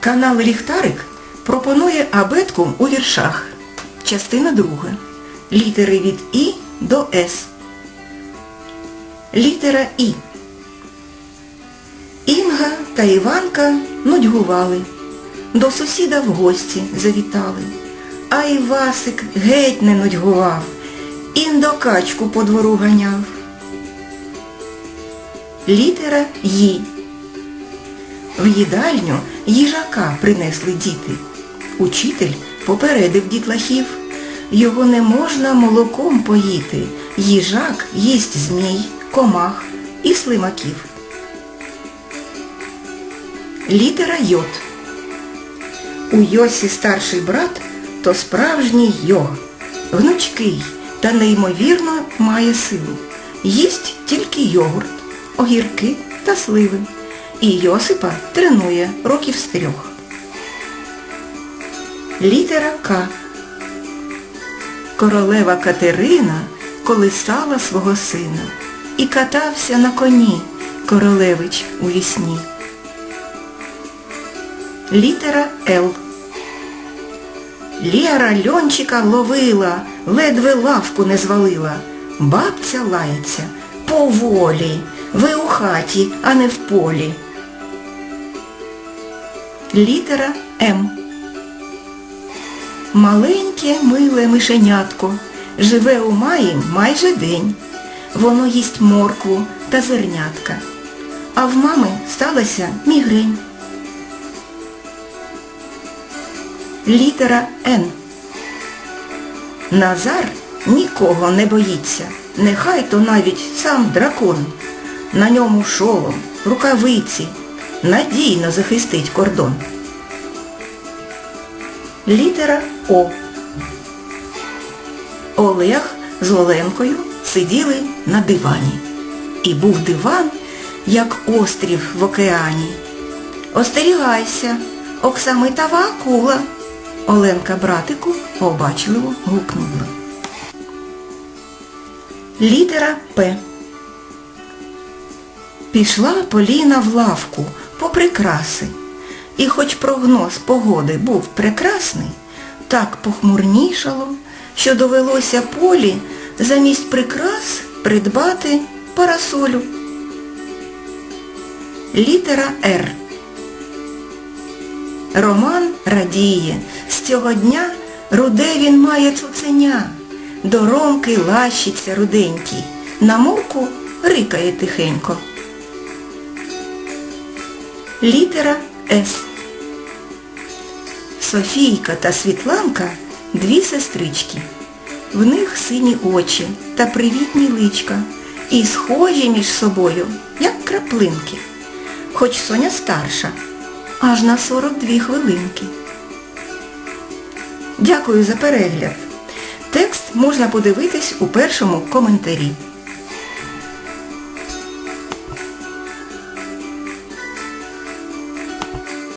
Канал Ліхтарик пропонує абетку у віршах. Частина друга. Літери від І до С. Літера І. Інга та Іванка нудьгували. До сусіда в гості завітали. А Івасик геть не нудьгував. Індокачку по двору ганяв. Літера Ї. В їдальню їжака принесли діти. Учитель попередив дітлахів. Його не можна молоком поїти. Їжак їсть змій, комах і слимаків. Літера Йод. У Йосі старший брат то справжній йог. Гнучкий та неймовірно має силу. Їсть тільки йогурт, огірки та сливи. І Йосипа тренує років з трьох. Літера К. Королева Катерина колисала свого сина і катався на коні королевич у вісні. Літера Л. Лєра льончика ловила, ледве лавку не звалила. Бабця лається поволі, ви у хаті, а не в полі. Літера М. Маленьке миле мишенятко живе у маї майже день. Воно їсть моркву та зернятка. А в мами сталася мігрень. Літера Н. Назар нікого не боїться, нехай то навіть сам дракон. На ньому шолом, рукавиці, надійно захистить кордон. Літера О. Олег з Оленкою сиділи на дивані. І був диван, як острів в океані. Остерігайся, оксамитова акула. Оленка братику обачливо гукнула. Літера П. Пішла Поліна в лавку по прикраси. І хоч прогноз погоди був прекрасний, так похмурнішало, що довелося полі замість прикрас придбати парасолю. Літера Р. Роман радіє, з цього дня руде він має цуценя. До Ромки лащиться руденький, на мовку рикає тихенько. Літера С. Софійка та Світланка дві сестрички. В них сині очі та привітні личка. І схожі між собою, як краплинки. Хоч Соня старша, аж на 42 хвилинки. Дякую за перегляд. Текст можна подивитись у першому коментарі.